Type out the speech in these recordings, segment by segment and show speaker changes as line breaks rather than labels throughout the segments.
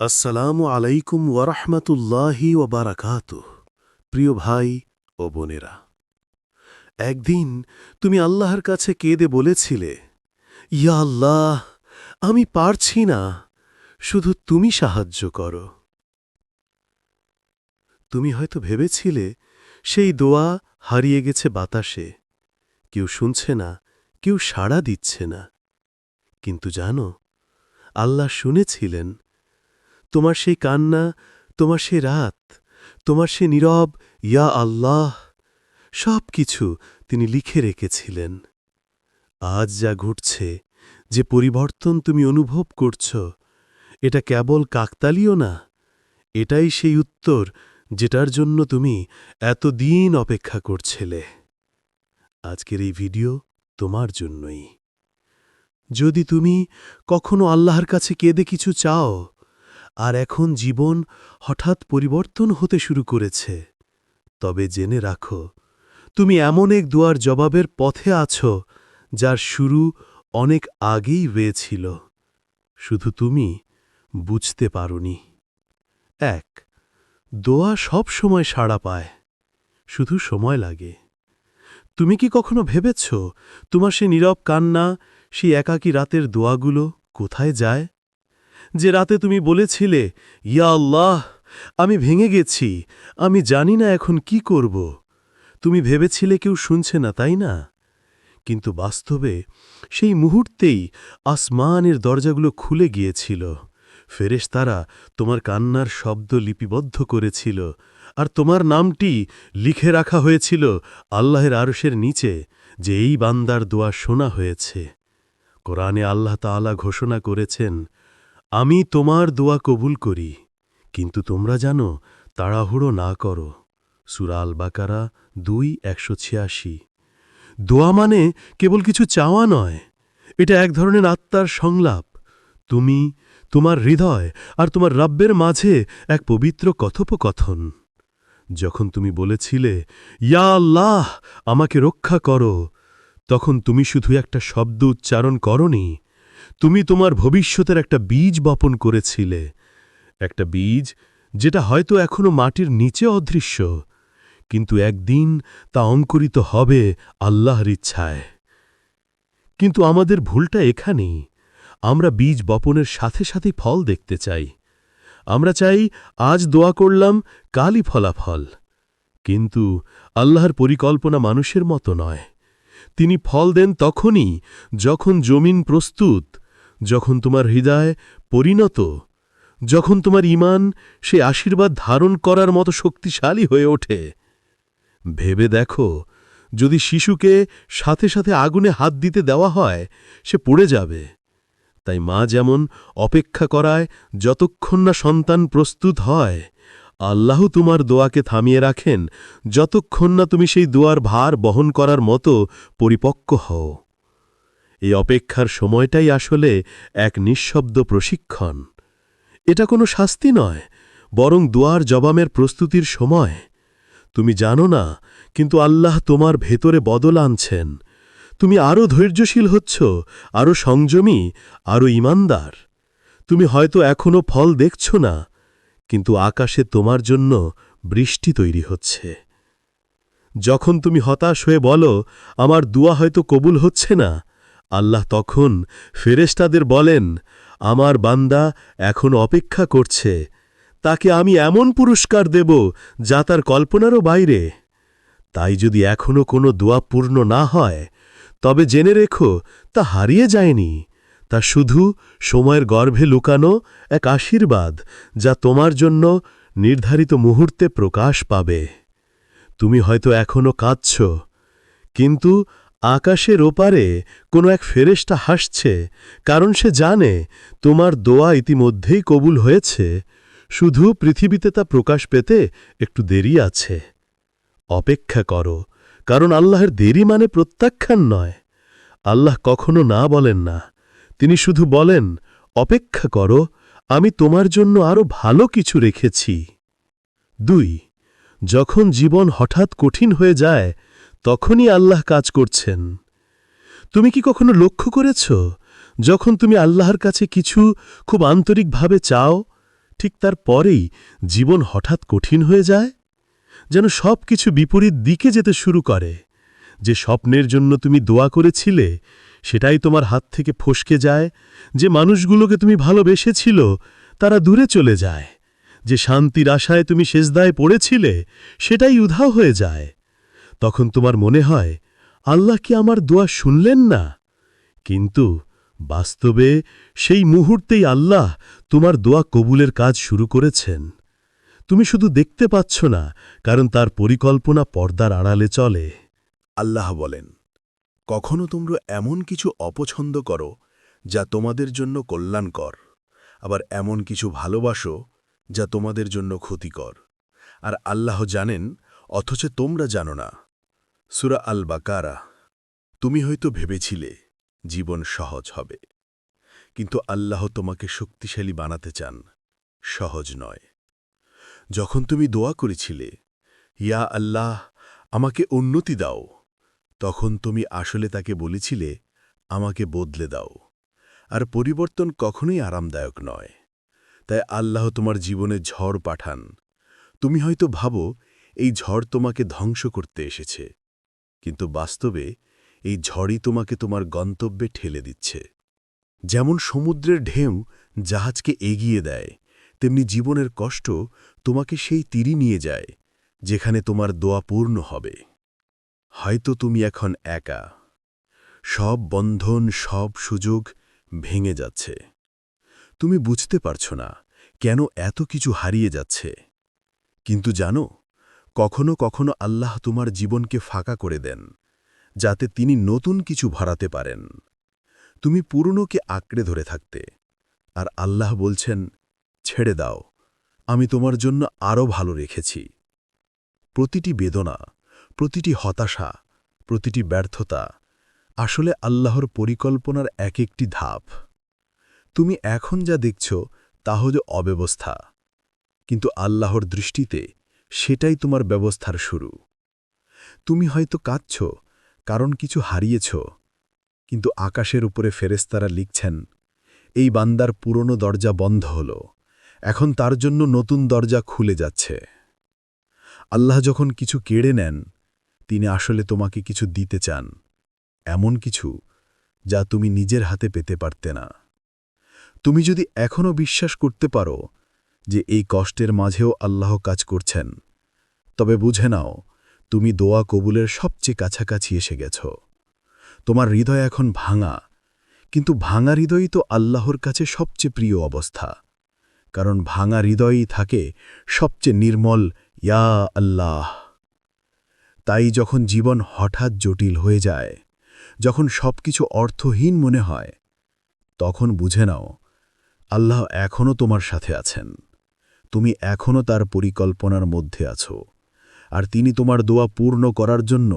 আসসালামু আলাইকুম ওয়ারহমতুল্লাহি ওবারাকাত প্রিয় ভাই ও বোনেরা, একদিন তুমি আল্লাহর কাছে কেঁদে বলেছিলে, ইয়া আল্লাহ, আমি পারছি না, শুধু তুমি সাহায্য করো। তুমি হয়তো ভেবেছিলে, সেই দোয়া হারিয়ে গেছে বাতাসে, কেউ শুনছে না, কেউ সাড়া দিচ্ছে না। কিন্তু জানো, আল্লাহ শুনেছিলেন তোমার সেই কান্না, তোমার সে রাত, তোমার সে নীরব ইয়া আল্লাহ সব কিছু তিনি লিখে রেখেছিলেন। আজ যা ঘটছে, যে পরিবর্তন তুমি অনুভব করছ, এটা কেবল কাকতালীয় না, এটাই সেই উত্তর যেটার জন্য তুমি এতদিন অপেক্ষা করছিলে। আজকের এই ভিডিও তোমার জন্যই। যদি তুমি কখনো আল্লাহর কাছে কেঁদে কিছু চাও আর এখন জীবন হঠাৎ পরিবর্তন হতে শুরু করেছে। তবে জেনে রাখো, তুমি এমন এক দুয়ার জবাবের পথে আছো, যার শুরু অনেক আগেই হয়েছিল। শুধু তুমি বুঝতে পারোনি। এক, দোয়া সব সময় সাড়া পায়, শুধু সময় লাগে। তুমি কি কখনো ভেবেছ, তোমার সে নীরব কান্না সেই একাকী রাতের দোয়াগুলো কোথায় যায়? যে রাতে তুমি বলেছিলে, ইয়া আল্লাহ, আমি ভেঙে গেছি, আমি জানি না এখন কি করব। তুমি ভেবেছিলে কেউ শুনছে না, তাই না? কিন্তু বাস্তবে সেই মুহূর্তেই আসমানের দরজাগুলো খুলে গিয়েছিল। ফেরেশতারা তোমার কান্নার শব্দ লিপিবদ্ধ করেছিল, আর তোমার নামটি লিখে রাখা হয়েছিল আল্লাহের আরশের নিচে, যে এই বান্দার দোয়া শোনা হয়েছে। কোরআনে আল্লাহ তাআলা ঘোষণা করেছেন আমি তোমার দোয়া কবুল করি, কিন্তু তোমরা জানো, তাড়াহুড়ো না করো। সুরাল বাকারা দুই একশো ছিয়াশি। দোয়া মানে কেবল কিছু চাওয়া নয়, এটা এক ধরনের আত্মার সংলাপ। তুমি তোমার হৃদয় আর তোমার রাব্যের মাঝে এক পবিত্র কথোপকথন। যখন তুমি বলেছিলে, ইয়া আল্লাহ, আমাকে রক্ষা করো, তখন তুমি শুধু একটা শব্দ উচ্চারণ করনি তুমি তোমার ভবিষ্যতের একটা বীজ বপন করেছিলে। একটা বীজ যেটা হয়তো এখনও মাটির নিচে অদৃশ্য, কিন্তু একদিন তা অঙ্কুরিত হবে আল্লাহর ইচ্ছায়। কিন্তু আমাদের ভুলটা এখানেই। আমরা বীজ বপনের সাথে সাথে ফল দেখতে চাই। আমরা চাই আজ দোয়া করলাম, কালই ফলাফল। কিন্তু আল্লাহর পরিকল্পনা মানুষের মতো নয়। তিনি ফল দেন তখনই যখন জমিন প্রস্তুত যখন তোমার হৃদয় পরিণত, যখন তোমার ইমান সে আশীর্বাদ ধারণ করার মতো শক্তিশালী হয়ে ওঠে। ভেবে দেখো, যদি শিশুকে সাথে সাথে আগুনে হাত দিতে দেওয়া হয়, সে পড়ে যাবে। তাই মা যেমন অপেক্ষা করায় যতক্ষণ না সন্তান প্রস্তুত হয়, আল্লাহ তোমার দোয়াকে থামিয়ে রাখেন, যতক্ষণ না তুমি সেই দোয়ার ভার বহন করার মতো পরিপক্ক হও। এই অপেক্ষার সময়টাই আসলে এক নিঃশব্দ প্রশিক্ষণ। এটা কোনো শাস্তি নয়, বরং দুয়ার জবামের প্রস্তুতির সময়। তুমি জানো না, কিন্তু আল্লাহ তোমার ভেতরে বদল আনছেন। তুমি আরও ধৈর্যশীল হচ্ছ আরও সংযমী আরও ইমানদার। তুমি হয়তো এখনও ফল দেখছ না, কিন্তু আকাশে তোমার জন্য বৃষ্টি তৈরি হচ্ছে। যখন তুমি হতাশ হয়ে বলো, আমার দুয়া হয়তো কবুল হচ্ছে না আল্লাহ তখন ফেরেশতাদের বলেন, আমার বান্দা এখন অপেক্ষা করছে। তাকে আমি এমন পুরস্কার দেব যা তার কল্পনারও বাইরে। তাই যদি এখনও কোনো দোয়া পূর্ণ না হয়, তবে জেনে রেখো, তা হারিয়ে যায়নি। তা শুধু সময়ের গর্ভে লুকানো এক আশীর্বাদ যা তোমার জন্য নির্ধারিত মুহূর্তে প্রকাশ পাবে। তুমি হয়তো এখনও কাঁদছ, কিন্তু আকাশের ওপারে কোনো এক ফেরেশটা হাসছে, কারণ সে জানে তোমার দোয়া ইতিমধ্যেই কবুল হয়েছে, শুধু পৃথিবীতে তা প্রকাশ পেতে একটু দেরি আছে। অপেক্ষা করো, কারণ আল্লাহর দেরি মানে প্রত্যাখ্যান নয়। আল্লাহ কখনো না বলেন না, তিনি শুধু বলেন, অপেক্ষা করো, আমি তোমার জন্য আরও ভালো কিছু রেখেছি। দুই, যখন জীবন হঠাৎ কঠিন হয়ে যায় তখনই আল্লাহ কাজ করছেন। তুমি কি কখনো লক্ষ্য করেছ, যখন তুমি আল্লাহর কাছে কিছু খুব আন্তরিকভাবে চাও, ঠিক তার পরেই জীবন হঠাৎ কঠিন হয়ে যায়? যেন সব কিছু বিপরীত দিকে যেতে শুরু করে। যে স্বপ্নের জন্য তুমি দোয়া করেছিলে, সেটাই তোমার হাত থেকে ফসকে যায়। যে মানুষগুলোকে তুমি ভালোবেসেছিল, তারা দূরে চলে যায়। যে শান্তির আশায় তুমি সেজদায় পড়েছিলে, সেটাই উধাও হয়ে যায়। তখন তোমার মনে হয়, আল্লাহ কি আমার দোয়া শুনলেন না? কিন্তু বাস্তবে সেই মুহূর্তেই আল্লাহ তোমার দোয়া কবুলের কাজ শুরু করেছেন। তুমি শুধু দেখতে পাচ্ছ না, কারণ তার পরিকল্পনা পর্দার আড়ালে চলে।
আল্লাহ বলেন, কখনো তোমরা এমন কিছু অপছন্দ করো, যা তোমাদের জন্য কল্যাণকর, আবার এমন কিছু ভালোবাসো, যা তোমাদের জন্য ক্ষতিকর। আর আল্লাহ জানেন, অথচ তোমরা জানো না। সুরা আল বাকারা তুমি হয়তো ভেবেছিলে জীবন সহজ হবে, কিন্তু আল্লাহ তোমাকে শক্তিশালী বানাতে চান, সহজ নয়। যখন তুমি দোয়া করেছিলে, ইয়া আল্লাহ, আমাকে উন্নতি দাও, তখন তুমি আসলে তাকে বলেছিলে, আমাকে বদলে দাও। আর পরিবর্তন কখনোই আরামদায়ক নয়। তাই আল্লাহ তোমার জীবনে ঝড় পাঠান। তুমি হয়তো ভাবো, এই ঝড় তোমাকে ধ্বংস করতে এসেছে। কিন্তু বাস্তবে এই ঝড়ই তোমাকে তোমার গন্তব্যে ঠেলে দিচ্ছে। যেমন সমুদ্রের ঢেউ জাহাজকে এগিয়ে দেয়, তেমনি জীবনের কষ্ট তোমাকে সেই তীরই নিয়ে যায়, যেখানে তোমার দোয়া পূর্ণ হবে। হয়তো তুমি এখন একা। সব বন্ধন, সব সুযোগ ভেঙে যাচ্ছে। তুমি বুঝতে পারছ না কেন এত কিছু হারিয়ে যাচ্ছে। কিন্তু জানো কখনো কখনো আল্লাহ তোমার জীবনকে ফাঁকা করে দেন, যাতে তিনি নতুন কিছু ভরাতে পারেন। তুমি পুরনোকে আঁকড়ে ধরে থাকতে, আর আল্লাহ বলছেন, ছেড়ে দাও, আমি তোমার জন্য আরও ভালো রেখেছি। প্রতিটি বেদনা, প্রতিটি হতাশা, প্রতিটি ব্যর্থতা আসলে আল্লাহর পরিকল্পনার এক একটি ধাপ। তুমি এখন যা দেখছ তা হল অব্যবস্থা, কিন্তু আল্লাহর দৃষ্টিতে সেটাই তোমার ব্যবস্থার শুরু। তুমি হয়তো কাঁদছ, কারণ কিছু হারিয়েছ, কিন্তু আকাশের উপরে ফেরেস্তারা লিখছেন, এই বান্দার পুরনো দরজা বন্ধ হল, এখন তার জন্য নতুন দরজা খুলে যাচ্ছে। আল্লাহ যখন কিছু কেড়ে নেন, তিনি আসলে তোমাকে কিছু দিতে চান, এমন কিছু যা তুমি নিজের হাতে পেতে পারতে না। তুমি যদি এখনও বিশ্বাস করতে পারো যে এই কষ্টের মাঝেও আল্লাহ কাজ করছেন। তবে বুঝে নাও, তুমি দোয়া কবুলের সবচেয়ে কাছাকাছি এসে গেছ। তোমার হৃদয় এখন ভাঙা, কিন্তু ভাঙা হৃদয়ই তো আল্লাহর কাছে সবচেয়ে প্রিয় অবস্থা। কারণ ভাঙা হৃদয়ই থাকে সবচেয়ে নির্মল, ইয়া আল্লাহ। তাই যখন জীবন হঠাৎ জটিল হয়ে যায়, যখন সবকিছু অর্থহীন মনে হয়, তখন বুঝে নাও, আল্লাহ এখনও তোমার সাথে আছেন। তুমি এখনও তার পরিকল্পনার মধ্যে আছো। আর তিনি তোমার দোয়া পূর্ণ করার জন্য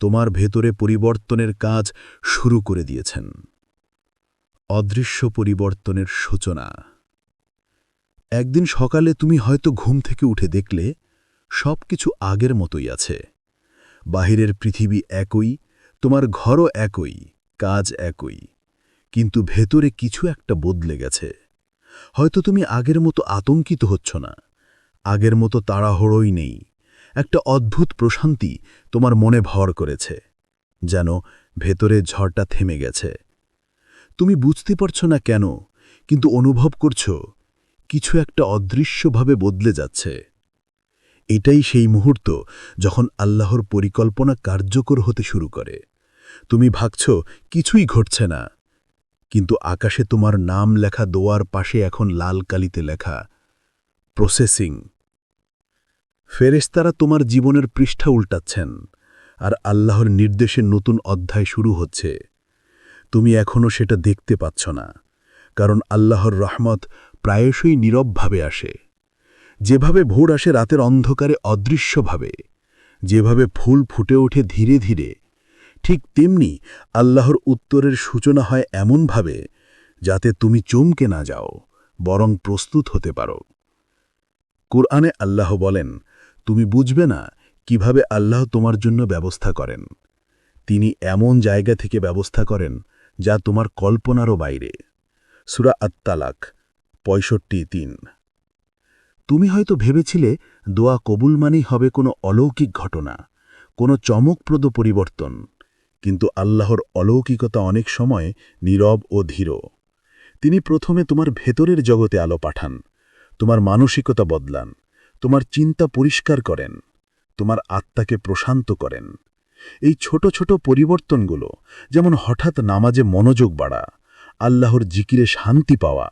তোমার ভেতরে পরিবর্তনের কাজ শুরু করে দিয়েছেন। অদৃশ্য পরিবর্তনের সূচনা। একদিন সকালে তুমি হয়তো ঘুম থেকে উঠে দেখলে সব কিছু আগের মতোই আছে। বাহিরের পৃথিবী একই, তোমার ঘরও একই, কাজ একই, কিন্তু ভেতরে কিছু একটা বদলে গেছে। হয়তো তুমি আগের মতো আতঙ্কিত হচ্ছ না। আগের মতো তাড়াহড়োই নেই। একটা অদ্ভুত প্রশান্তি তোমার মনে ভর করেছে, যেন ভেতরে ঝড়টা থেমে গেছে। তুমি বুঝতে পারছ না কেন, কিন্তু অনুভব করছ, কিছু একটা অদৃশ্যভাবে বদলে যাচ্ছে। এটাই সেই মুহূর্ত যখন আল্লাহর পরিকল্পনা কার্যকর হতে শুরু করে। তুমি ভাবছ, কিছুই ঘটছে না। কিন্তু আকাশে তোমার নাম লেখা দোয়ার পাশে এখন লাল কালিতে লেখা, প্রসেসিং। ফেরেশতারা তোমার জীবনের পৃষ্ঠা উল্টাচ্ছেন, আর আল্লাহর নির্দেশে নতুন অধ্যায় শুরু হচ্ছে। তুমি এখনও সেটা দেখতে পাচ্ছ না, কারণ আল্লাহর রহমত প্রায়শই নীরবভাবে আসে। যেভাবে ভোর আসে রাতের অন্ধকারে অদৃশ্যভাবে, যেভাবে ফুল ফুটে ওঠে ধীরে ধীরে ঠিক তেমনি আল্লাহর উত্তরের সূচনা হয় এমনভাবে যাতে তুমি চমকে না যাও, বরং প্রস্তুত হতে পারো। কোরআনে আল্লাহ বলেন, তুমি বুঝবে না কীভাবে আল্লাহ তোমার জন্য ব্যবস্থা করেন। তিনি এমন জায়গা থেকে ব্যবস্থা করেন যা তোমার কল্পনারও বাইরে। সুরা আত্মালাক পঁয়ষট্টি তিন। তুমি হয়তো ভেবেছিলে দোয়া কবুল মানেই হবে কোনো অলৌকিক ঘটনা, কোনো চমকপ্রদ পরিবর্তন। কিন্তু আল্লাহর অলৌকিকতা অনেক সময় নীরব ও ধীর। তিনি প্রথমে তোমার ভেতরের জগতে আলো পাঠান, তোমার মানসিকতা বদলান, তোমার চিন্তা পরিষ্কার করেন, তোমার আত্মাকে প্রশান্ত করেন। এই ছোট ছোট পরিবর্তনগুলো, যেমন হঠাৎ নামাজে মনোযোগ বাড়া, আল্লাহর জিকিরে শান্তি পাওয়া,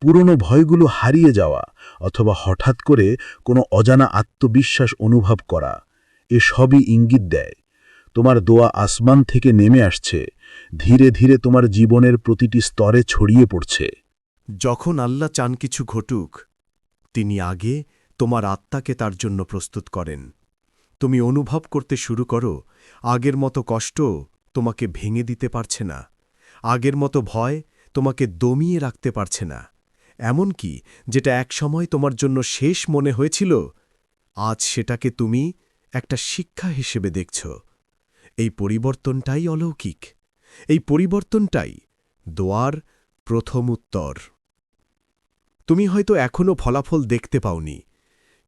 পুরনো ভয়গুলো হারিয়ে যাওয়া, অথবা হঠাৎ করে কোনো অজানা আত্মবিশ্বাস অনুভব করা এ সবই ইঙ্গিত দেয়। তোমার দোয়া আসমান থেকে নেমে আসছে। ধীরে ধীরে তোমার জীবনের প্রতিটি স্তরে ছড়িয়ে পড়ছে।
যখন আল্লাহ চান কিছু ঘটুক, তিনি আগে তোমার আত্মাকে তার জন্য প্রস্তুত করেন। তুমি অনুভব করতে শুরু করো, আগের মতো কষ্ট তোমাকে ভেঙে দিতে পারছে না, আগের মতো ভয় তোমাকে দমিয়ে রাখতে পারছে না। এমন কি, যেটা একসময় তোমার জন্য শেষ মনে হয়েছিল, আজ সেটাকে তুমি একটা শিক্ষা হিসেবে দেখছ। এই পরিবর্তনটাই অলৌকিক। এই পরিবর্তনটাই দোয়ার প্রথম উত্তর। তুমি হয়তো এখনও ফলাফল দেখতে পাওনি,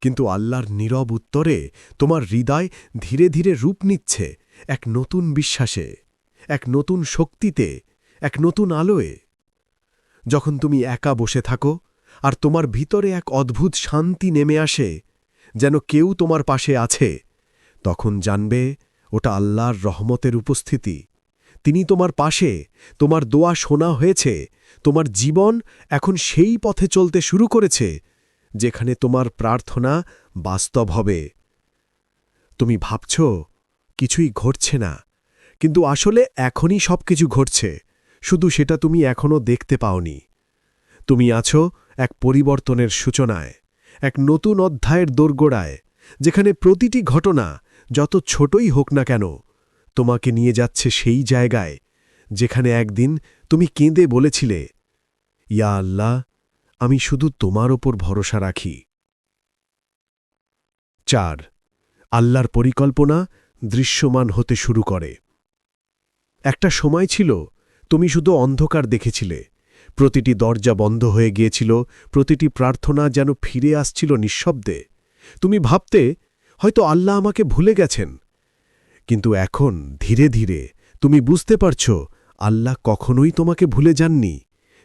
কিন্তু আল্লাহর নীরব উত্তরে তোমার হৃদয় ধীরে ধীরে রূপ নিচ্ছে এক নতুন বিশ্বাসে, এক নতুন শক্তিতে, এক নতুন আলোয়ে। যখন তুমি একা বসে থাকো আর তোমার ভিতরে এক অদ্ভুত শান্তি নেমে আসে, যেন কেউ তোমার পাশে আছে, তখন জানবে ওটা আল্লাহর রহমতের উপস্থিতি। তিনি তোমার পাশে, তোমার দোয়া শোনা হয়েছে, তোমার জীবন এখন সেই পথে চলতে শুরু করেছে, যেখানে তোমার প্রার্থনা বাস্তব হবে। তুমি ভাবছ, কিছুই ঘটছে না, কিন্তু আসলে এখনই সব কিছু ঘটছে, শুধু সেটা তুমি এখনও দেখতে পাওনি। তুমি আছো এক পরিবর্তনের সূচনায়, এক নতুন অধ্যায়ের দোরগোড়ায়, যেখানে প্রতিটি ঘটনা যত ছোটই হোক না কেন, তোমাকে নিয়ে যাচ্ছে সেই জায়গায়, যেখানে একদিন তুমি কেঁদে বলেছিলে, ইয়া আল্লাহ, আমি শুধু তোমার ওপর ভরসা রাখি। চার, আল্লাহর পরিকল্পনা দৃশ্যমান হতে শুরু করে। একটা সময় ছিল, তুমি শুধু অন্ধকার দেখেছিলে, প্রতিটি দরজা বন্ধ হয়ে গিয়েছিল, প্রতিটি প্রার্থনা যেন ফিরে আসছিল নিঃশব্দে। তুমি ভাবতে হয়তো আল্লাহ আমাকে ভুলে গেছেন। কিন্তু এখন ধীরে ধীরে তুমি বুঝতে পারছ, আল্লাহ কখনোই তোমাকে ভুলে যাননি।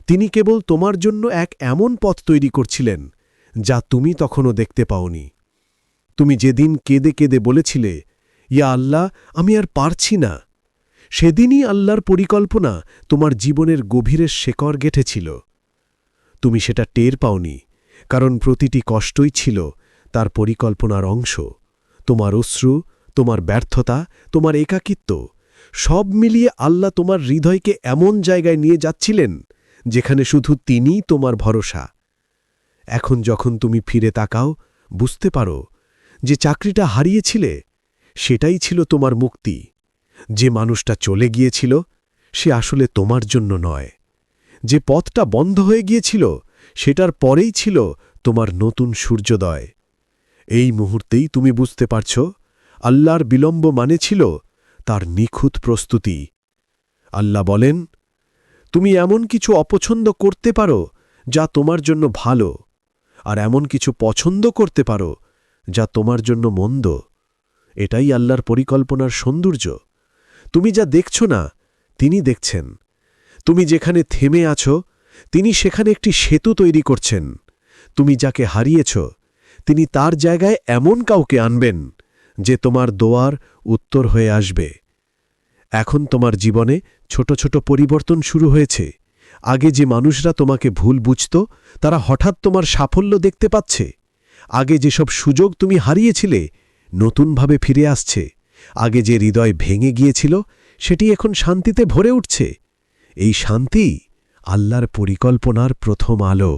তিনি কেবল তোমার জন্য এক এমন পথ তৈরি করছিলেন, যা তুমি তখনও দেখতে পাওনি। তুমি যেদিন কেঁদে কেঁদে বলেছিলে, ইয়া আল্লাহ, আমি আর পারছি না। সেদিনই আল্লাহর পরিকল্পনা তোমার জীবনের গভীরের শেকড় গেঁথেছিল। তুমি সেটা টের পাওনি, কারণ প্রতিটি কষ্টই ছিল তার পরিকল্পনার অংশ। তোমার অশ্রু, তোমার ব্যর্থতা, তোমার একাকিত্ব, সব মিলিয়ে আল্লাহ তোমার হৃদয়কে এমন জায়গায় নিয়ে যাচ্ছিলেন, যেখানে শুধু তিনিই তোমার ভরসা। এখন যখন তুমি ফিরে তাকাও, বুঝতে পারো যে চাকরিটা হারিয়েছিলে, সেটাই ছিল তোমার মুক্তি। যে মানুষটা চলে গিয়েছিল, সে আসলে তোমার জন্য নয়। যে পথটা বন্ধ হয়ে গিয়েছিল, সেটার পরেই ছিল তোমার নতুন সূর্যোদয়। এই মুহূর্তেই তুমি বুঝতে পারছ, আল্লাহর বিলম্ব মানে ছিল তার নিখুঁত প্রস্তুতি। আল্লাহ বলেন, তুমি এমন কিছু অপছন্দ করতে পারো যা তোমার জন্য ভালো, আর এমন কিছু পছন্দ করতে পারো যা তোমার জন্য মন্দ। এটাই আল্লাহর পরিকল্পনার সৌন্দর্য। তুমি যা দেখছ না, তিনি দেখছেন। তুমি যেখানে থেমে আছো, তিনি সেখানে একটি সেতু তৈরি করছেন। তুমি যাকে হারিয়েছ তিনি তার জায়গায় এমন কাউকে আনবেন যে তোমার দোয়ার উত্তর হয়ে আসবে। এখন তোমার জীবনে ছোট ছোট পরিবর্তন শুরু হয়েছে। আগে যে মানুষরা তোমাকে ভুল বুঝত, তারা হঠাৎ তোমার সাফল্য দেখতে পাচ্ছে। আগে যেসব সুযোগ তুমি হারিয়েছিলে, নতুনভাবে ফিরে আসছে। আগে যে হৃদয় ভেঙে গিয়েছিল, সেটি এখন শান্তিতে ভরে উঠছে। এই শান্তি আল্লাহর পরিকল্পনার প্রথম আলো।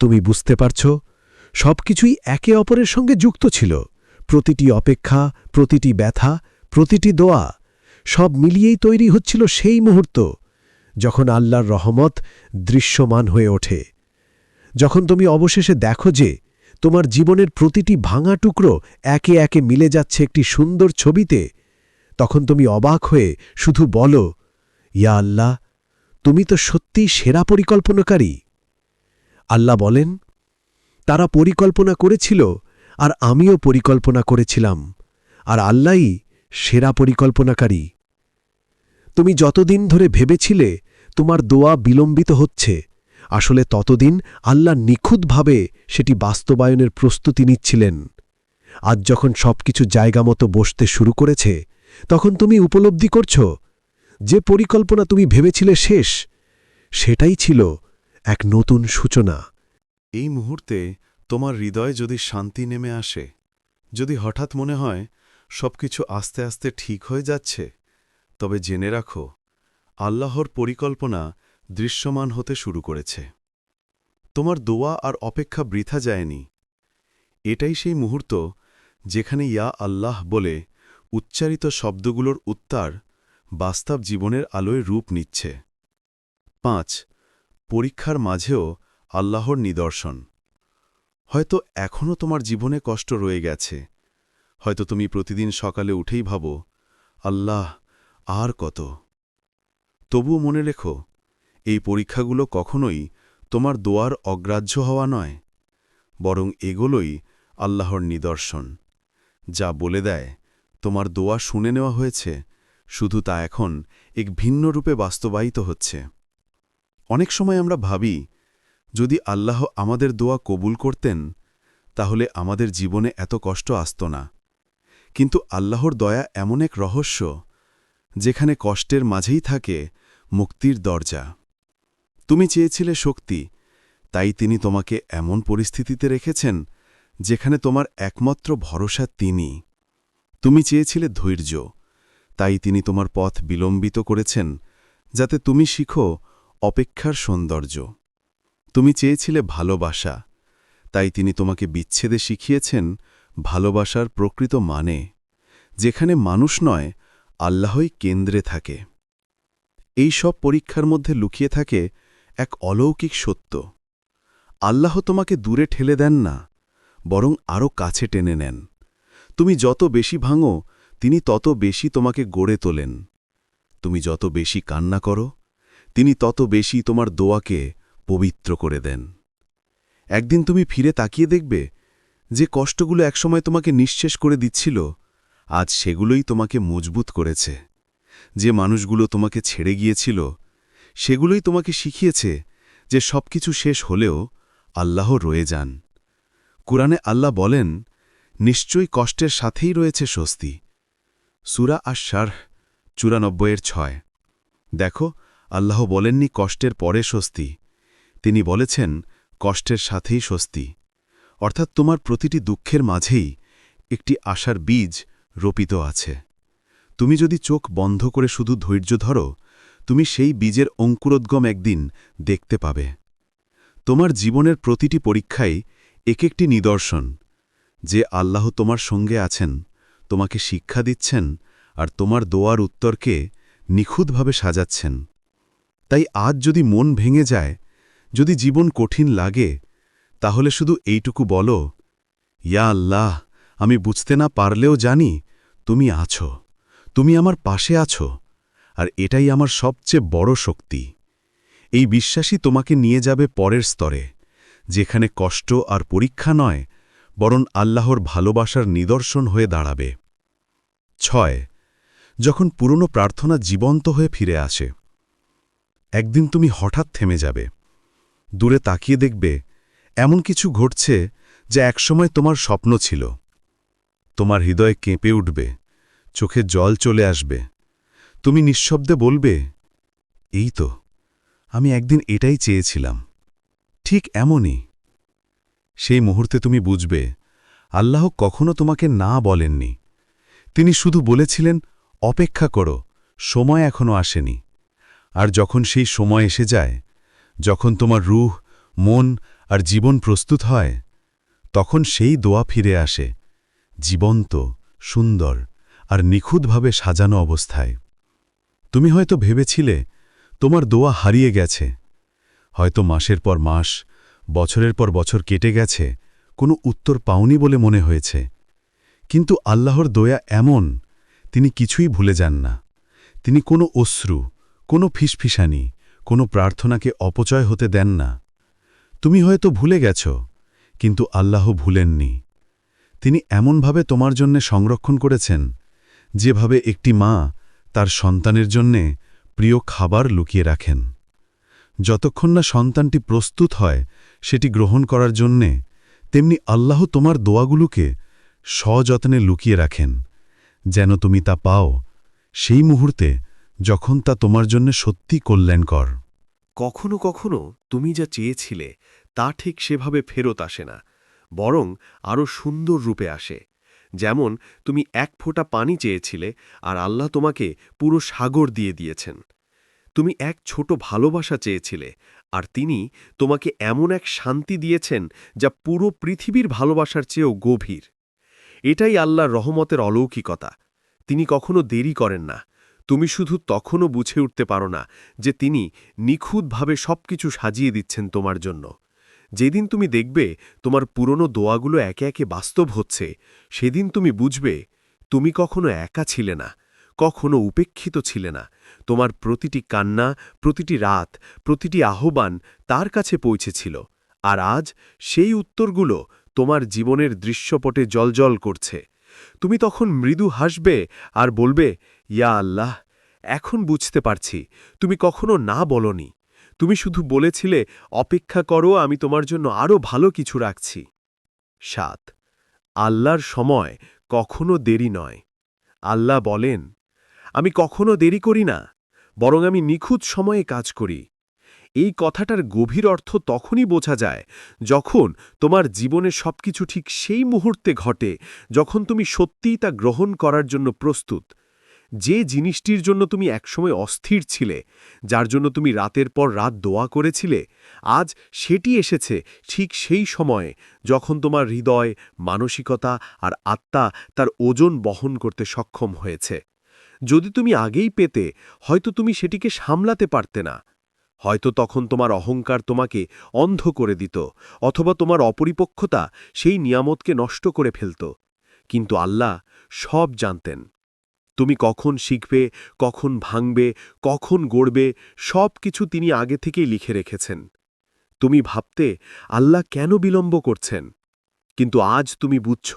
তুমি বুঝতে পারছ সব কিছুই একে অপরের সঙ্গে যুক্ত ছিল। প্রতিটি অপেক্ষা, প্রতিটি ব্যথা, প্রতিটি দোয়া সব মিলিয়েই তৈরি হচ্ছিল সেই মুহূর্ত যখন আল্লাহর রহমত দৃশ্যমান হয়ে ওঠে। যখন তুমি অবশেষে দেখো যে তোমার জীবনের প্রতিটি ভাঙা টুকরো একে একে মিলে যাচ্ছে একটি সুন্দর ছবিতে, তখন তুমি অবাক হয়ে শুধু বলো, ইয়া আল্লাহ, তুমি তো সত্যিই সেরা পরিকল্পনাকারী। আল্লাহ বলেন তারা পরিকল্পনা করেছিল আর আমিও পরিকল্পনা করেছিলাম। আর আল্লাহই সেরা পরিকল্পনাকারী। তুমি যতদিন ধরে ভেবেছিলে তোমার দোয়া বিলম্বিত হচ্ছে, আসলে ততদিন আল্লাহ নিখুঁতভাবে সেটি বাস্তবায়নের প্রস্তুতি নিচ্ছিলেন। আজ যখন সবকিছু জায়গা মতো বসতে শুরু করেছে, তখন তুমি উপলব্ধি করছ, যে পরিকল্পনা তুমি ভেবেছিলে শেষ, সেটাই ছিল এক নতুন সূচনা।
এই মুহূর্তে তোমার হৃদয়ে যদি শান্তি নেমে আসে, যদি হঠাৎ মনে হয় সবকিছু আস্তে আস্তে ঠিক হয়ে যাচ্ছে, তবে জেনে রাখো, আল্লাহর পরিকল্পনা দৃশ্যমান হতে শুরু করেছে। তোমার দোয়া আর অপেক্ষা বৃথা যায়নি। এটাই সেই মুহূর্ত যেখানে ইয়া আল্লাহ বলে উচ্চারিত শব্দগুলোর উত্তার বাস্তব জীবনের আলোয় রূপ নিচ্ছে। পাঁচ, পরীক্ষার মাঝেও আল্লাহর নিদর্শন। হয়তো এখনও তোমার জীবনে কষ্ট রয়ে গেছে। হয়তো তুমি প্রতিদিন সকালে উঠেই ভাবো, আল্লাহ, আর কত? তবুও মনে রেখো, এই পরীক্ষাগুলো কখনোই তোমার দোয়ার অগ্রাহ্য হওয়া নয়, বরং এগুলোই আল্লাহর নিদর্শন। যা বলে দেয়, তোমার দোয়া শুনে নেওয়া হয়েছে, শুধু তা এখন এক ভিন্ন রূপে বাস্তবায়িত হচ্ছে। অনেক সময় আমরা ভাবি যদি আল্লাহ আমাদের দোয়া কবুল করতেন, তাহলে আমাদের জীবনে এত কষ্ট আসত না। কিন্তু আল্লাহর দয়া এমন এক রহস্য, যেখানে কষ্টের মাঝেই থাকে মুক্তির দরজা। তুমি চেয়েছিলে শক্তি, তাই তিনি তোমাকে এমন পরিস্থিতিতে রেখেছেন, যেখানে তোমার একমাত্র ভরসা তিনি। তুমি চেয়েছিলে ধৈর্য, তাই তিনি তোমার পথ বিলম্বিত করেছেন, যাতে তুমি শিখো অপেক্ষার সৌন্দর্য। তুমি চেয়েছিলে ভালোবাসা, তাই তিনি তোমাকে বিচ্ছেদে শিখিয়েছেন ভালোবাসার প্রকৃত মানে যেখানে মানুষ নয়, আল্লাহই কেন্দ্রে থাকে। এই সব পরীক্ষার মধ্যে লুকিয়ে থাকে এক অলৌকিক সত্য। আল্লাহ তোমাকে দূরে ঠেলে দেন না, বরং আরও কাছে টেনে নেন। তুমি যত বেশি ভাঙো, তিনি তত বেশি তোমাকে গড়ে তোলেন। তুমি যত বেশি কান্না করো, তিনি তত বেশি তোমার দোয়াকে পবিত্র করে দেন। একদিন তুমি ফিরে তাকিয়ে দেখবে যে কষ্টগুলো একসময় তোমাকে নিঃশেষ করে দিচ্ছিল, আজ সেগুলোই তোমাকে মজবুত করেছে। যে মানুষগুলো তোমাকে ছেড়ে গিয়েছিল, সেগুলোই তোমাকে শিখিয়েছে যে সবকিছু শেষ হলেও আল্লাহ রয়ে যান। কুরআনে আল্লাহ বলেন, নিশ্চয়ই কষ্টের সাথেই রয়েছে স্বস্তি। সুরা আর শারহ চুরানব্বইয়ের ছয়। দেখো, আল্লাহ বলেননি কষ্টের পরে স্বস্তি। তিনি বলেছেন, কষ্টের সাথেই স্বস্তি। অর্থাৎ তোমার প্রতিটি দুঃখের মাঝেই একটি আশার বীজ রোপিত আছে। তুমি যদি চোখ বন্ধ করে শুধু ধৈর্য ধরো, তুমি সেই বীজের অঙ্কুরোদ্গম একদিন দেখতে পাবে। তোমার জীবনের প্রতিটি পরীক্ষাই এক একটি নিদর্শন। যে আল্লাহ তোমার সঙ্গে আছেন, তোমাকে শিক্ষা দিচ্ছেন, আর তোমার দোয়ার উত্তরকে নিখুঁতভাবে সাজাচ্ছেন। তাই আজ যদি মন ভেঙে যায় যদি জীবন কঠিন লাগে, তাহলে শুধু এইটুকু বলো, ইয়া আল্লাহ, আমি বুঝতে না পারলেও জানি তুমি আছো, তুমি আমার পাশে আছো, আর এটাই আমার সবচেয়ে বড় শক্তি। এই বিশ্বাসই তোমাকে নিয়ে যাবে পরের স্তরে, যেখানে কষ্ট আর পরীক্ষা নয়, বরং আল্লাহর ভালোবাসার নিদর্শন হয়ে দাঁড়াবে। ছয়, যখন পুরনো প্রার্থনা জীবন্ত হয়ে ফিরে আসে, একদিন তুমি হঠাৎ থেমে যাবে। দূরে তাকিয়ে দেখবে এমন কিছু ঘটছে যা একসময় তোমার স্বপ্ন ছিল। তোমার হৃদয়ে কেঁপে উঠবে, চোখে জল চলে আসবে। তুমি নিঃশব্দে বলবে, এই তো, আমি একদিন এটাই চেয়েছিলাম। ঠিক এমনই। সেই মুহূর্তে তুমি বুঝবে, আল্লাহ কখনো তোমাকে না বলেননি। তিনি শুধু বলেছিলেন, অপেক্ষা করো, সময় এখনও আসেনি। আর যখন সেই সময় এসে যায় যখন তোমার রুহ, মন আর জীবন প্রস্তুত হয়, তখন সেই দোয়া ফিরে আসে, জীবন্ত, সুন্দর আর নিখুঁতভাবে সাজানো অবস্থায়। তুমি হয়তো ভেবেছিলে, তোমার দোয়া হারিয়ে গেছে। হয়তো মাসের পর মাস, বছরের পর বছর কেটে গেছে, কোনো উত্তর পাওনি বলে মনে হয়েছে। কিন্তু আল্লাহর দয়া এমন, তিনি কিছুই ভুলে যান না। তিনি কোনো অশ্রু, কোনো ফিসফিসানি কোনো প্রার্থনাকে অপচয় হতে দেন না। তুমি হয়তো ভুলে গেছ,
কিন্তু আল্লাহ ভুলেননি। তিনি এমনভাবে তোমার জন্যে সংরক্ষণ করেছেন, যেভাবে একটি মা তার সন্তানের জন্যে প্রিয় খাবার লুকিয়ে রাখেন। যতক্ষণ না সন্তানটি প্রস্তুত হয় সেটি গ্রহণ করার জন্যে, তেমনি আল্লাহ তোমার দোয়াগুলোকে সযত্নে লুকিয়ে রাখেন, যেন তুমি তা পাও। সেই মুহূর্তে যখন তা তোমার জন্য সত্যি কল্যাণকর।
কখনো কখনো তুমি যা চেয়েছিলে, তা ঠিক সেভাবে ফেরত আসে না, বরং আরও সুন্দর রূপে আসে। যেমন, তুমি এক ফোঁটা পানি চেয়েছিলে আর আল্লাহ তোমাকে পুরো সাগর দিয়ে দিয়েছেন। তুমি এক ছোট ভালোবাসা চেয়েছিলে আর তিনি তোমাকে এমন এক শান্তি দিয়েছেন যা পুরো পৃথিবীর ভালোবাসার চেয়েও গভীর। এটাই আল্লাহর রহমতের অলৌকিকতা। তিনি কখনো দেরি করেন না। তুমি শুধু তখনও বুঝে উঠতে পারো না যে তিনি নিখুঁতভাবে সবকিছু সাজিয়ে দিচ্ছেন তোমার জন্য। যেদিন তুমি দেখবে তোমার পুরনো দোয়াগুলো একে একে বাস্তব হচ্ছে, সেদিন তুমি বুঝবে তুমি কখনো একা ছিলে না, কখনো উপেক্ষিত ছিলে না। তোমার প্রতিটি কান্না, প্রতিটি রাত, প্রতিটি আহ্বান তার কাছে পৌঁছেছিল, আর আজ সেই উত্তরগুলো তোমার জীবনের দৃশ্যপটে জলজল করছে। তুমি তখন মৃদু হাসবে আর বলবে ইয়া আল্লাহ, এখন বুঝতে পারছি, তুমি কখনো না বলনি। তুমি শুধু বলেছিলে, অপেক্ষা করো, আমি তোমার জন্য আরও ভালো কিছু রাখছি। সাত, আল্লাহর সময় কখনো দেরি নয়। আল্লাহ বলেন, আমি কখনো দেরি করি না, বরং আমি নিখুঁত সময়ে কাজ করি। এই কথাটার গভীর অর্থ তখনই বোঝা যায়, যখন তোমার জীবনে সবকিছু ঠিক সেই মুহূর্তে ঘটে, যখন তুমি সত্যিই তা গ্রহণ করার জন্য প্রস্তুত। যে জিনিসটির জন্য তুমি একসময় অস্থির ছিলে, যার জন্য তুমি রাতের পর রাত দোয়া করেছিলে, আজ সেটি এসেছে ঠিক সেই সময়ে যখন তোমার হৃদয়, মানসিকতা আর আত্মা তার ওজন বহন করতে সক্ষম হয়েছে। যদি তুমি আগেই পেতে, হয়তো তুমি সেটিকে সামলাতে পারতে না। হয়তো তখন তোমার অহংকার তোমাকে অন্ধ করে দিত, অথবা তোমার অপরিপক্ষতা সেই নিয়ামতকে নষ্ট করে ফেলত। কিন্তু আল্লাহ সব জানতেন। তুমি কখন শিখবে, কখন ভাঙবে, কখন গড়বে, সব কিছু তিনি আগে থেকেই লিখে রেখেছেন। তুমি ভাবতে, আল্লাহ কেন বিলম্ব করছেন? কিন্তু আজ তুমি বুঝছ,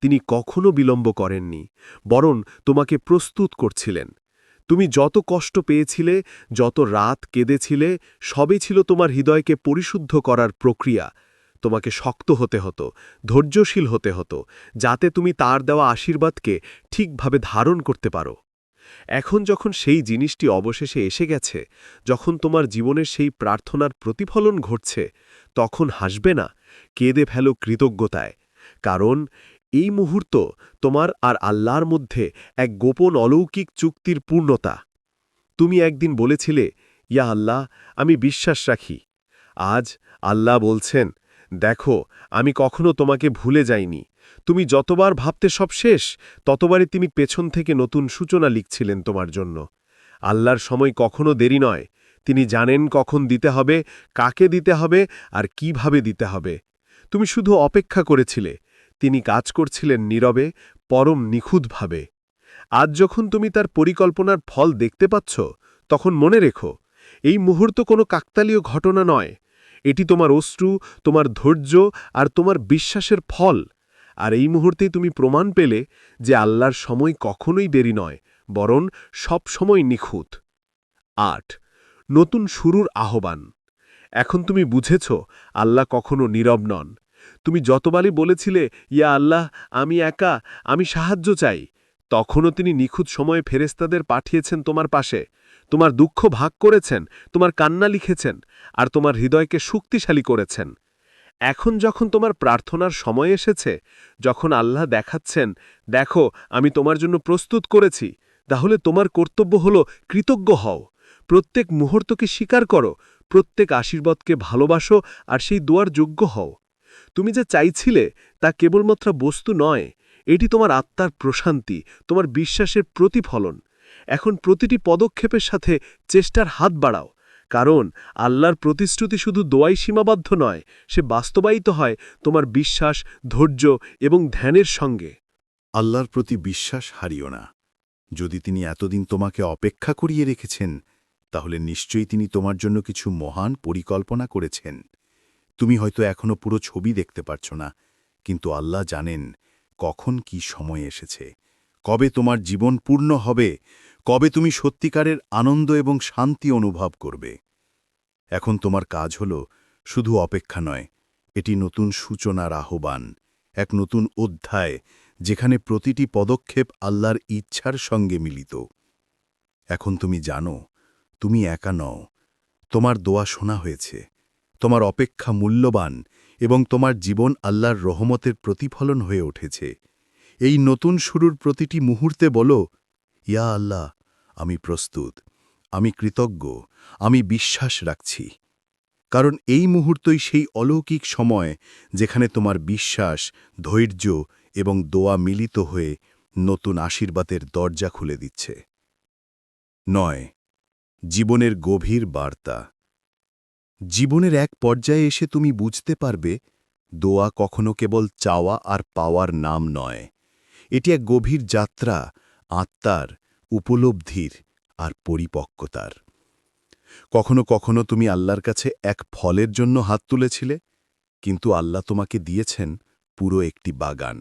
তিনি কখনো বিলম্ব করেননি, বরং তোমাকে প্রস্তুত করছিলেন। তুমি যত কষ্ট পেয়েছিলে, যত রাত কেঁদেছিলে, সবই ছিল তোমার হৃদয়কে পরিশুদ্ধ করার প্রক্রিয়া তোমাকে শক্ত হতে হতো, ধৈর্যশীল হতে হতো, যাতে তুমি তার দেওয়া আশীর্বাদকে ঠিকভাবে ধারণ করতে পারো। এখন যখন সেই জিনিসটি অবশেষে এসে গেছে, যখন তোমার জীবনের সেই প্রার্থনার প্রতিফলন ঘটছে, তখন হাসবে না, কেঁদে ফেলো কৃতজ্ঞতায়। কারণ এই মুহূর্ত তোমার আর আল্লাহর মধ্যে এক গোপন অলৌকিক চুক্তির পূর্ণতা। তুমি একদিন বলেছিলে, ইয়া আল্লাহ, আমি বিশ্বাস রাখি। আজ আল্লাহ বলছেন দেখো, আমি কখনো তোমাকে ভুলে যাইনি। তুমি যতবার ভাবতে সব শেষ, ততবারই তিনি পেছন থেকে নতুন সূচনা লিখছিলেন তোমার জন্য। আল্লাহর সময় কখনো দেরি নয়। তিনি জানেন কখন দিতে হবে, কাকে দিতে হবে, আর কীভাবে দিতে হবে। তুমি শুধু অপেক্ষা করেছিলে। তিনি কাজ করছিলেন নীরবে, পরম নিখুঁতভাবে। আজ যখন তুমি তার পরিকল্পনার ফল দেখতে পাচ্ছ, তখন মনে রেখো, এই মুহূর্ত কোনো কাকতালীয় ঘটনা নয়। এটি তোমার অশ্রু, তোমার ধৈর্য আর তোমার বিশ্বাসের ফল। আর এই মুহূর্তেই তুমি প্রমাণ পেলে যে আল্লাহর সময় কখনোই দেরি নয়, বরং সব সময় নিখুঁত। আট, নতুন শুরুর আহ্বান। এখন তুমি বুঝেছ, আল্লাহ কখনো নীরব নন। তুমি যতবারই বলেছিলে, ইয়া আল্লাহ, আমি একা, আমি সাহায্য চাই, তখনও তিনি নিখুঁত সময়ে ফেরেস্তাদের পাঠিয়েছেন তোমার পাশে। তোমার দুঃখ ভাগ করেছেন, তোমার কান্না লিখেছেন, আর তোমার হৃদয়কে শক্তিশালী করেছেন। এখন যখন তোমার প্রার্থনার সময় এসেছে, যখন আল্লাহ দেখাচ্ছেন, দেখো, আমি তোমার জন্য প্রস্তুত করেছি, তাহলে তোমার কর্তব্য হল কৃতজ্ঞ হও। প্রত্যেক মুহূর্তকে স্বীকার করো, প্রত্যেক আশীর্বাদকে ভালোবাসো, আর সেই দোয়ার যোগ্য হও। তুমি যে চাইছিলে, তা কেবলমাত্র বস্তু নয়, এটি তোমার আত্মার প্রশান্তি, তোমার বিশ্বাসের প্রতিফলন। এখন প্রতিটি পদক্ষেপের সাথে চেষ্টার হাত বাড়াও। কারণ, আল্লাহর প্রতিশ্রুতি শুধু দোয়াই সীমাবদ্ধ নয়, সে বাস্তবায়িত হয় তোমার বিশ্বাস, ধৈর্য এবং ধ্যানের সঙ্গে।
আল্লাহর প্রতি বিশ্বাস হারিও না। যদি তিনি এতদিন তোমাকে অপেক্ষা করিয়ে রেখেছেন, তাহলে নিশ্চয়ই তিনি তোমার জন্য কিছু মহান পরিকল্পনা করেছেন। তুমি হয়তো এখনও পুরো ছবি দেখতে পারছ না, কিন্তু আল্লাহ জানেন কখন কি সময় এসেছে, কবে তোমার জীবন পূর্ণ হবে কবে তুমি সত্যিকারের আনন্দ এবং শান্তি অনুভব করবে? এখন তোমার কাজ হল শুধু অপেক্ষা নয়, এটি নতুন সূচনার আহ্বান, এক নতুন অধ্যায়, যেখানে প্রতিটি পদক্ষেপ আল্লাহর ইচ্ছার সঙ্গে মিলিত। এখন তুমি জানো, তুমি একা নও, তোমার দোয়া শোনা হয়েছে, তোমার অপেক্ষা মূল্যবান এবং তোমার জীবন আল্লাহর রহমতের প্রতিফলন হয়ে উঠেছে। এই নতুন শুরুর প্রতিটি মুহূর্তে বলো, ইয়া আল্লাহ আমি প্রস্তুত, আমি কৃতজ্ঞ, আমি বিশ্বাস রাখছি। কারণ এই মুহূর্তই সেই অলৌকিক সময় যেখানে তোমার বিশ্বাস, ধৈর্য এবং দোয়া মিলিত হয়ে নতুন আশীর্বাদের দরজা খুলে দিচ্ছে। নয়, জীবনের গভীর বার্তা। জীবনের এক পর্যায়ে এসে তুমি বুঝতে পারবে, দোয়া কখনো কেবল চাওয়া আর পাওয়ার নাম নয়। এটি এক গভীর যাত্রা, আত্মার উপলব্ধির আর পরিপক্কতার। কখনো কখনো তুমি আল্লাহর কাছে এক ফলের জন্য হাত তুলেছিলে, কিন্তু আল্লাহ তোমাকে দিয়েছেন পুরো একটি বাগান।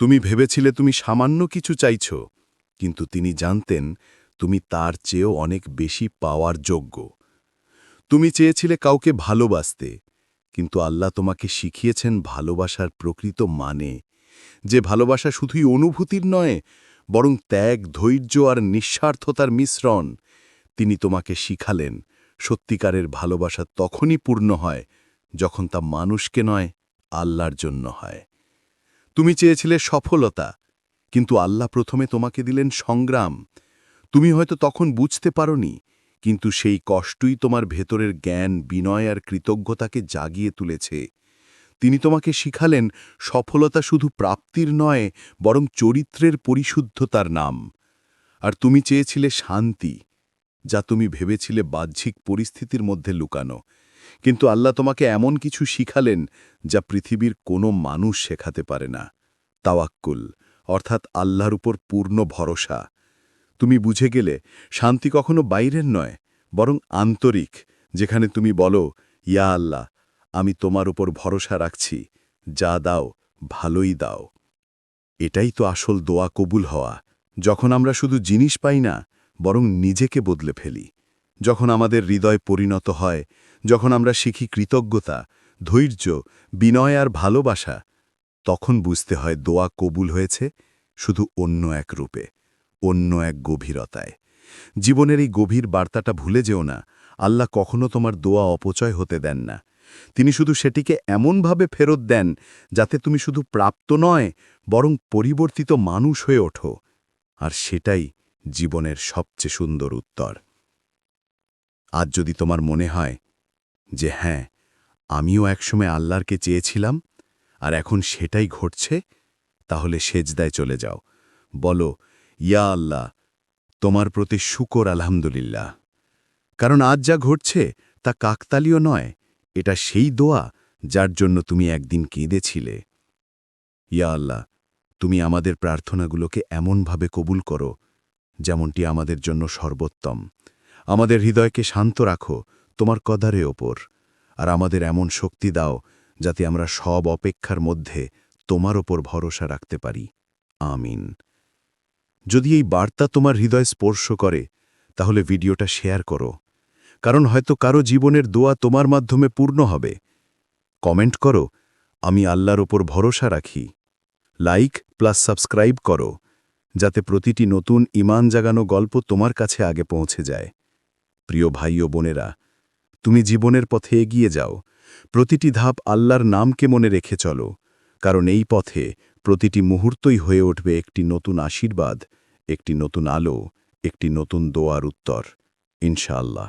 তুমি ভেবেছিলে তুমি সামান্য কিছু চাইছ, কিন্তু তিনি জানতেন তুমি তার চেয়েও অনেক বেশি পাওয়ার যোগ্য। তুমি চেয়েছিলে কাউকে ভালোবাসতে, কিন্তু আল্লাহ তোমাকে শিখিয়েছেন ভালোবাসার প্রকৃত মানে। যে ভালোবাসা শুধুই অনুভূতির নয় বরং ত্যাগ, ধৈর্য আর নিঃস্বার্থতার মিশ্রণ। তিনি তোমাকে শিখালেন, সত্যিকারের ভালোবাসা তখনই পূর্ণ হয় যখন তা মানুষকে নয়, আল্লাহর জন্য হয়। তুমি চেয়েছিলে সফলতা, কিন্তু আল্লাহ প্রথমে তোমাকে দিলেন সংগ্রাম। তুমি হয়তো তখন বুঝতে পারোনি, কিন্তু সেই কষ্টই তোমার ভেতরের জ্ঞান, বিনয় আর কৃতজ্ঞতাকে জাগিয়ে তুলেছে। তিনি তোমাকে শিখালেন, সফলতা শুধু প্রাপ্তির নয়, বরং চরিত্রের পরিশুদ্ধতার নাম। আর তুমি চেয়েছিলে শান্তি, যা তুমি ভেবেছিলে বাহ্যিক পরিস্থিতির মধ্যে লুকানো। কিন্তু আল্লাহ তোমাকে এমন কিছু শিখালেন, যা পৃথিবীর কোনো মানুষ শেখাতে পারে না। তাওয়াক্কুল, অর্থাৎ আল্লাহর উপর পূর্ণ ভরসা। তুমি বুঝে গেলে, শান্তি কখনো বাইরের নয়, বরং আন্তরিক, যেখানে তুমি বলো, ইয়া আল্লাহ আমি তোমার উপর ভরসা রাখছি, যা দাও, ভালোই দাও। এটাই তো আসল দোয়া কবুল হওয়া। যখন আমরা শুধু জিনিস পাই না, বরং নিজেকে বদলে ফেলি। যখন আমাদের হৃদয় পরিণত হয়, যখন আমরা শিখি কৃতজ্ঞতা, ধৈর্য, বিনয় আর ভালোবাসা, তখন বুঝতে হয় দোয়া কবুল হয়েছে শুধু অন্য এক রূপে, অন্য এক গভীরতায়। জীবনের এই গভীর বার্তাটা ভুলে যেও না, আল্লাহ কখনো তোমার দোয়া অপচয় হতে দেন না। তিনি শুধু সেটিকে এমনভাবে ফেরত দেন যাতে তুমি শুধু প্রাপ্ত নয়, বরং পরিবর্তিত মানুষ হয়ে ওঠো। আর সেটাই জীবনের সবচেয়ে সুন্দর উত্তর। আজ যদি তোমার মনে হয় যে হ্যাঁ আমিও একসময় আল্লাহরকে চেয়েছিলাম, আর এখন সেটাই ঘটছে, তাহলে সেজদায় চলে যাও। বলো, ইয়া আল্লাহ, তোমার প্রতি শুকর আলহামদুলিল্লাহ। কারণ আজ যা ঘটছে তা কাকতালীয় নয় এটা সেই দোয়া যার জন্য তুমি একদিন কেঁদেছিলে। ইয়া আল্লাহ, তুমি আমাদের প্রার্থনাগুলোকে এমনভাবে কবুল করো, যেমনটি আমাদের জন্য সর্বোত্তম। আমাদের হৃদয়কে শান্ত রাখো, তোমার কদারে ওপর। আর আমাদের এমন শক্তি দাও, যাতে আমরা সব অপেক্ষার মধ্যে তোমার ওপর ভরসা রাখতে পারি। আমিন। যদি এই বার্তা তোমার হৃদয় স্পর্শ করে, তাহলে ভিডিওটা শেয়ার করো। কারণ হয়তো কারও জীবনের দোয়া তোমার মাধ্যমে পূর্ণ হবে। কমেন্ট করো, আমি আল্লাহর ওপর ভরসা রাখি। লাইক প্লাস সাবস্ক্রাইব করো, যাতে প্রতিটি নতুন ইমান জাগানো গল্প তোমার কাছে আগে পৌঁছে যায়। প্রিয় ভাই ও বোনেরা, তুমি জীবনের পথে এগিয়ে যাও। প্রতিটি ধাপ আল্লাহর নামকে মনে রেখে চলো, কারণ এই পথে প্রতিটি মুহূর্তই হয়ে উঠবে একটি নতুন আশীর্বাদ, একটি নতুন আলো, একটি নতুন দোয়ার উত্তর। ইনশাআল্লাহ।